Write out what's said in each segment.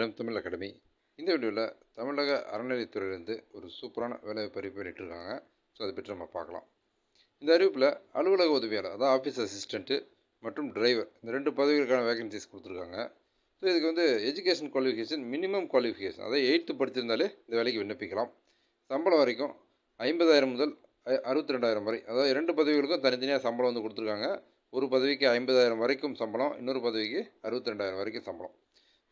நிலம் தமிழ் அகாடமி. இந்த வீடியோவில் தமிழக அறநிலையத்துறையிலேருந்து ஒரு சூப்பரான வேலைவாய்ப்பு அறிவிப்பு வெளியிட்டிருக்காங்க. ஸோ அதை பற்றி நம்ம பார்க்கலாம். இந்த அறிவிப்பில் அலுவலக உதவியாளர் அதாவது ஆஃபீஸ் அசிஸ்டண்ட்டு மற்றும் டிரைவர் இந்த ரெண்டு பதவிகளுக்கான வேகன்சிஸ் கொடுத்துருக்காங்க. ஸோ இதுக்கு வந்து எஜுகேஷன் குவாலிஃபிகேஷன் மினிமம் குவாலிஃபிகேஷன் அதாவது எயித்து படித்திருந்தாலே இந்த வேலைக்கு விண்ணப்பிக்கலாம். சம்பளம் வரைக்கும் ஐம்பதாயிரம் முதல் அறுபத்தி ரெண்டாயிரம் வரை. அதாவது ரெண்டு பதவிகளுக்கும் தனித்தனியாக சம்பளம் வந்து கொடுத்துருக்காங்க. ஒரு பதவிக்கு ஐம்பதாயிரம் வரைக்கும் சம்பளம் இன்னொரு பதவிக்கு அறுபத்தி ரெண்டாயிரம் வரைக்கும் சம்பளம்.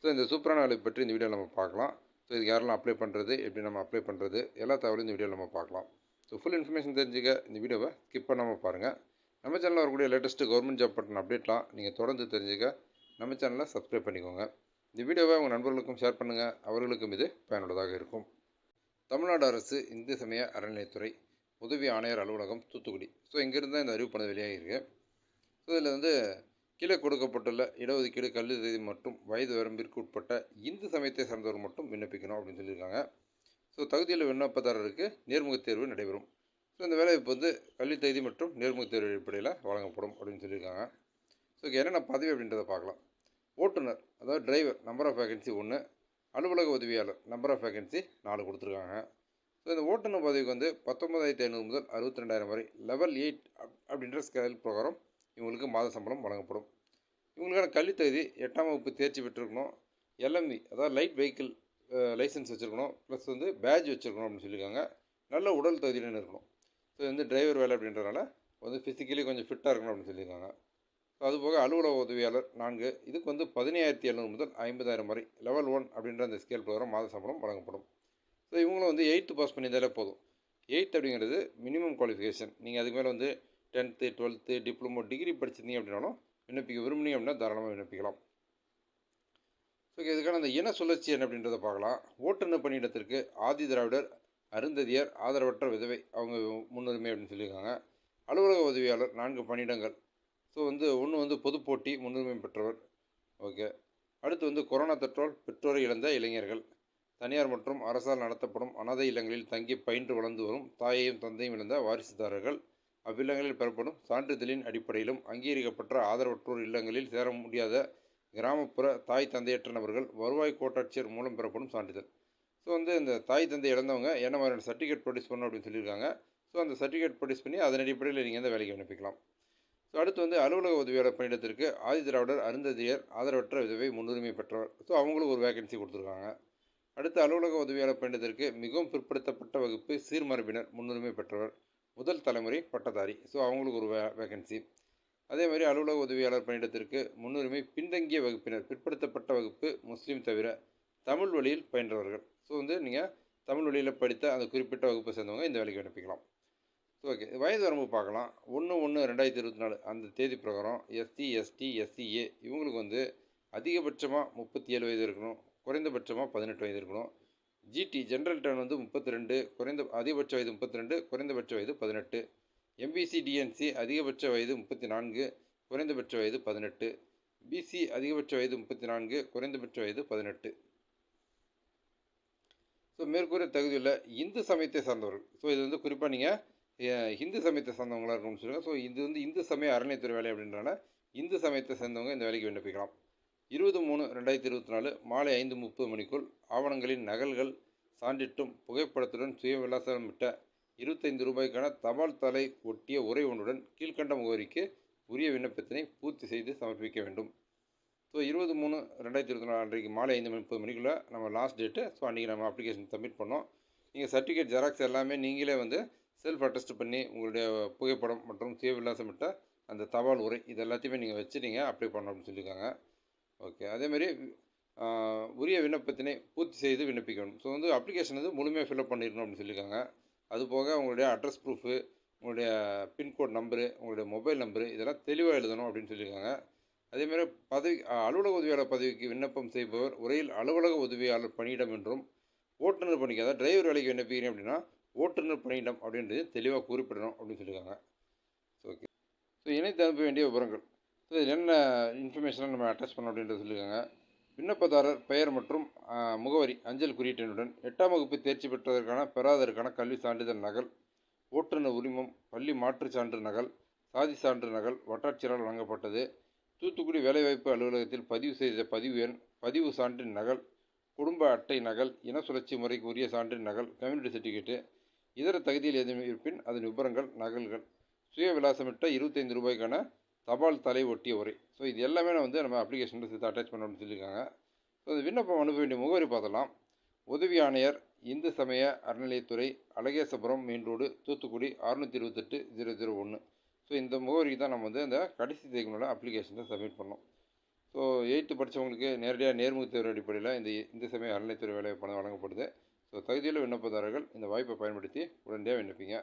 ஸோ இந்த சூப்பரான வேலை பற்றி இந்த வீடியோ நம்ம பார்க்கலாம். ஸோ இதுக்கு யாரெல்லாம் அப்ளை பண்ணுறது எப்படி நம்ம அப்ளை பண்ணுறது எல்லா தகவலும் இந்த வீடியோ நம்ம பார்க்கலாம். ஸோ ஃபுல் இன்ஃபர்மேஷன் தெரிஞ்சுக்க இந்த வீடியோவை ஸ்கிப் பண்ணாமல் பாருங்கள் நம்ம சேனலில் வரக்கூடிய லேட்டஸ்ட்டு கவர்மெண்ட் ஜாப் பற்றின அப்டேட்லாம் நீங்கள் தொடர்ந்து தெரிஞ்சுக்க நம்ம சேனலை சப்ஸ்கிரைப் பண்ணிக்கோங்க. இந்த வீடியோவை உங்கள் நண்பர்களுக்கும் ஷேர் பண்ணுங்கள் அவர்களுக்கும் இது பயனுள்ளதாக இருக்கும். தமிழ்நாடு அரசு இந்து சமய அறநிலையத்துறை உதவி ஆணையர் அலுவலகம் தூத்துக்குடி. ஸோ இங்கேருந்து தான் இந்த அறிவிப்பானது வெளியாகிருக்கு ஸோ இதில் வந்து கீழே கொடுக்கப்பட்டுள்ள இடஒதுக்கீடு கல்வி தேதி மற்றும் வயது வரம்பிற்கு உட்பட்ட இந்து சமயத்தை சார்ந்தவர் மட்டும் விண்ணப்பிக்கணும் அப்படின்னு சொல்லியிருக்காங்க. ஸோ தகுதியில் விண்ணப்பதாரருக்கு நேர்முகத் தேர்வு நடைபெறும். ஸோ இந்த வேலைவாய்ப்பு வந்து கல்வி தேதி மற்றும் நேர்முகத் தேர்வு அடிப்படையில் வழங்கப்படும் அப்படின்னு சொல்லியிருக்காங்க. ஸோ என்னென்ன பதவி அப்படின்றத பார்க்கலாம். ஓட்டுநர் அதாவது டிரைவர் நம்பர் ஆஃப் வேகன்சி ஒன்று அலுவலக உதவியாளர் நம்பர் ஆஃப் வேகன்சி நாலு கொடுத்துருக்காங்க. ஸோ இந்த ஓட்டுநர் பதவிக்கு வந்து பத்தொன்பதாயிரத்தி ஐநூறு முதல் அறுபத்தி ரெண்டாயிரம் வரை லெவல் எயிட் அப்படின்ற ஸ்கேல் பிரகாரம் இவங்களுக்கு மாத சம்பளம் வழங்கப்படும். இவங்களுக்கான கல்வித் தகுதி எட்டாம் வகுப்பு தேர்ச்சி பெற்றிருக்கணும். எல்எம்வி அதாவது லைட் வெஹிக்கிள் லைசன்ஸ் வச்சுருக்கணும். ப்ளஸ் வந்து பேட்ச் வச்சுருக்கணும் அப்படின்னு சொல்லியிருக்காங்க. நல்ல உடல் தகுதியிலன்னு இருக்கணும். ஸோ வந்து டிரைவர் வேலை அப்படின்றனால வந்து ஃபிசிக்கலி கொஞ்சம் ஃபிட்டாக இருக்கணும் அப்படின்னு சொல்லியிருக்காங்க. ஸோ அதுபோக அலுவலக உதவியாளர் நான்கு. இதுக்கு வந்து பதினையாயிரத்தி எழுநூறு முதல் ஐம்பதாயிரம் வரை லெவல் ஒன் அப்படின்ற அந்த ஸ்கேல் பிரகாரம் மாத சம்பளம் வழங்கப்படும். ஸோ இவங்களும் வந்து எயித்து பாஸ் பண்ணியிருந்தாலே போதும். எயித் அப்படிங்கிறது மினிமம் குவாலிஃபிகேஷன் நீங்கள் அதுக்கு மேலே வந்து டென்த்து டுவெல்த்து டிப்ளமோ டிகிரி படிச்சிருந்தீங்க அப்படின்னாலும் விண்ணப்பிக்க விரும்புனீங்க அப்படின்னா தாராளமாக விண்ணப்பிக்கலாம். ஸோ இதுக்கான அந்த இன சுழற்சி என்ன அப்படின்றத பார்க்கலாம். ஓட்டுநர் பணியிடத்திற்கு ஆதி திராவிடர் அருந்ததியர் ஆதரவற்ற விதவை அவங்க முன்னுரிமை அப்படின்னு சொல்லியிருக்காங்க. அலுவலக உதவியாளர் நான்கு பணியிடங்கள். ஸோ வந்து ஒன்று வந்து பொதுப்போட்டி முன்னுரிமை பெற்றவர். ஓகே அடுத்து வந்து கொரோனா தொற்றால் பெற்றோரை இழந்த இளைஞர்கள். தனியார் மற்றும் அரசால் நடத்தப்படும் அனாதை இல்லங்களில் தங்கி பயின்று வளர்ந்து வரும் தாயையும் தந்தையும் இழந்த வாரிசுதாரர்கள். அவ்வில்லங்களில் பெறப்படும் சான்றிதழின் அடிப்படையிலும் அங்கீகரிக்கப்பட்ட ஆதரவற்றோர் இல்லங்களில் சேர முடியாத கிராமப்புற தாய் தந்தையற்ற நபர்கள் வருவாய் கோட்டாட்சியர் மூலம் பெறப்படும் சான்றிதழ். ஸோ வந்து இந்த தாய் தந்தை இழந்தவங்க என்ன மாதிரியான சர்டிஃபிகேட் ப்ரொடியூஸ் பண்ணணும் அப்படின்னு சொல்லியிருக்காங்க. ஸோ அந்த சர்டிஃபிகேட் ப்ரொடியூஸ் பண்ணி அதன் அடிப்படையில் நீங்கள் இந்த வேலைக்கு விண்ணப்பிக்கலாம் ஸோ அடுத்து வந்து அலுவலக உதவியாளர் பணியிடத்திற்கு ஆதி திராவிடர் அருந்ததியர் ஆதரவற்ற விதவை முன்னுரிமை பெற்றவர். ஸோ அவங்களும் ஒரு வேகன்சி கொடுத்துருக்காங்க. அடுத்து அலுவலக உதவியாளர் பணியிடத்திற்கு மிகவும் பிற்படுத்தப்பட்ட வகுப்பு சீர்மரபினர் முன்னுரிமை பெற்றவர். முதல் தலைமுறை பட்டதாரி. ஸோ அவங்களுக்கு ஒரு வே வேகன்சி அதே மாதிரி அலுவலக உதவியாளர் பணியிடத்திற்கு முன்னுரிமை பின்தங்கிய வகுப்பினர் பிற்படுத்தப்பட்ட வகுப்பு முஸ்லீம் தவிர தமிழ் வழியில் பயின்றவர்கள். ஸோ வந்து நீங்கள் தமிழ் வழியில் படித்த அந்த குறிப்பிட்ட வகுப்பை சேர்ந்தவங்க இந்த வேலைக்கு விண்ணப்பிக்கலாம் ஸோ ஓகே வயது வரம்பு பார்க்கலாம். ஒன்று ஒன்று ரெண்டாயிரத்தி இருபத்தி நாலு அந்த தேதி பிரகாரம் எஸ்சி எஸ்டி எஸ்சிஏ இவங்களுக்கு வந்து அதிகபட்சமாக முப்பத்தி ஏழு வயது இருக்கணும் குறைந்தபட்சமாக பதினெட்டு வயது இருக்கணும். ஜிடி ஜென்ரல் டர்ன் வந்து முப்பத்தி ரெண்டு குறைந்த அதிகபட்ச வயது முப்பத்தி ரெண்டு குறைந்தபட்ச வயது பதினெட்டு. எம்பிசி டிஎன்சி அதிகபட்ச வயது முப்பத்தி நான்கு குறைந்தபட்ச வயது பதினெட்டு. பிசி அதிகபட்ச வயது முப்பத்தி நான்கு குறைந்தபட்ச வயது பதினெட்டு. ஸோ மேற்கூறிய தகுதியுள்ள இந்து சமயத்தை சார்ந்தவர்கள். ஸோ இது வந்து குறிப்பாக நீங்கள் இந்து சமயத்தை சார்ந்தவங்களாக இருக்கணும்னு சொல்லுங்கள் ஸோ இது வந்து இந்து சமய அறநிலையத்துறை வேலை அப்படின்றனால இந்து சமயத்தை சேர்ந்தவங்க இந்த வேலைக்கு விண்ணப்பிக்கலாம். இருபது மூணு ரெண்டாயிரத்தி இருபத்தி நாலு மாலை ஐந்து முப்பது மணிக்குள் ஆவணங்களின் நகல்கள் சான்றிட்டும் புகைப்படத்துடன் சுயவிலாசமிட்ட இருபத்தைந்து ரூபாய்க்கான தபால் தலை ஒட்டிய உரை ஒன்றுடன் கீழ்கண்ட முகவரிக்கு உரிய விண்ணப்பத்தினை பூர்த்தி செய்து சமர்ப்பிக்க வேண்டும். ஸோ இருபது மூணு ரெண்டாயிரத்தி இருபத்தி நாலு அன்றைக்கு மாலை ஐந்து முப்பது மணிக்குள்ளே நம்ம லாஸ்ட் டேட்டு ஸோ அன்றைக்கி நம்ம அப்ளிகேஷன் சப்மிட் பண்ணோம். நீங்கள் சர்டிஃபிகேட் ஜெராக்ஸ் எல்லாமே நீங்களே வந்து செல்ஃப் அட்டஸ்ட் பண்ணி உங்களுடைய புகைப்படம் மற்றும் சுய விலாசமிட்ட அந்த தபால் உரை இது எல்லாத்தையுமே நீங்கள் வச்சு நீங்கள் அப்ளை பண்ணணும் அப்படின்னு சொல்லியிருக்காங்க. ஓகே அதேமாதிரி உரிய விண்ணப்பத்தினை பூர்த்தி செய்து விண்ணப்பிக்கணும். ஸோ வந்து அப்ளிகேஷன் வந்து முழுமையாக ஃபில்அப் பண்ணிடணும் அப்படின்னு சொல்லியிருக்காங்க. அது போக உங்களுடைய அட்ரஸ் ப்ரூஃபு உங்களுடைய பின்கோட் நம்பரு உங்களுடைய மொபைல் நம்பரு இதெல்லாம் தெளிவாக எழுதணும் அப்படின்னு சொல்லியிருக்காங்க. அதேமாதிரி பதவி அலுவலக உதவியாளர் பதவிக்கு விண்ணப்பம் செய்பவர் உரையில் அலுவலக உதவியாளர் பணியிடம் என்றும் ஓட்டுநர் பணிக்கு அதாவது டிரைவர் வேலைக்கு விண்ணப்பிக்கிறீங்க அப்படின்னா ஓட்டுநர் பணியிடம் அப்படின்றது தெளிவாக குறிப்பிடணும் அப்படின்னு சொல்லியிருக்காங்க. ஸோ ஓகே ஸோ இணைத்து அனுப்ப வேண்டிய விவரங்கள். ஸோ இதில் என்ன இன்ஃபர்மேஷனை நம்ம அட்டாச் பண்ணோம் அப்படின்றத சொல்லியிருக்காங்க. விண்ணப்பதாரர் பெயர் மற்றும் முகவரி அஞ்சல் குறியீட்டினுடன் எட்டாம் வகுப்பு தேர்ச்சி பெற்றதற்கான பெறாததற்கான கல்வி சான்றிதழ் நகல் ஓட்டுநர் உரிமம் பள்ளி மாற்றுச் சான்று நகல் சாதி சான்று நகல் வட்டாட்சியரால் வழங்கப்பட்டது. தூத்துக்குடி வேலைவாய்ப்பு அலுவலகத்தில் பதிவு செய்த பதிவு எண் பதிவு சான்றின் நகல் குடும்ப அட்டை நகல் இன சுழற்சி முறைக்கு உரிய சான்றின் நகல் கம்யூனிட்டி சர்டிஃபிகேட்டு இதர தகுதியில் எதுவும் இருப்பின் அதன் விபரங்கள் நகல்கள் சுய விலாசமிட்ட இருபத்தைந்து ரூபாய்க்கான தபால் தலை ஒட்டிய உரை. ஸோ இது எல்லாமே நான் வந்து நம்ம அப்ளிகேஷனில் சேர்த்து அட்டாச் பண்ணணும்னு சொல்லியிருக்காங்க. ஸோ இந்த விண்ணப்பம் அனுப்ப வேண்டிய முகவரி பார்த்தலாம் உதவி ஆணையர் இந்து சமய அறநிலையத்துறை அழகேசபுரம் மெயின் ரோடு தூத்துக்குடி அறுநூற்றி இருபத்தெட்டு ஜீரோ ஜீரோ ஒன்று ஸோ இந்த முகவரிக்கு தான் நம்ம வந்து அந்த கடைசி தேதிக்குள்ள அப்ளிகேஷனை சப்மிட் பண்ணோம் ஸோ எயித்து படித்தவங்களுக்கு நேரடியாக நேர்முக தேர்வு அடிப்படையில் இந்த இந்து சமய அறநிலையத்துறை வேலை பணம் வழங்கப்படுது. ஸோ தகுதியுள்ள விண்ணப்பதாரர்கள் இந்த வாய்ப்பை பயன்படுத்தி உடனடியாக விண்ணப்பிங்க.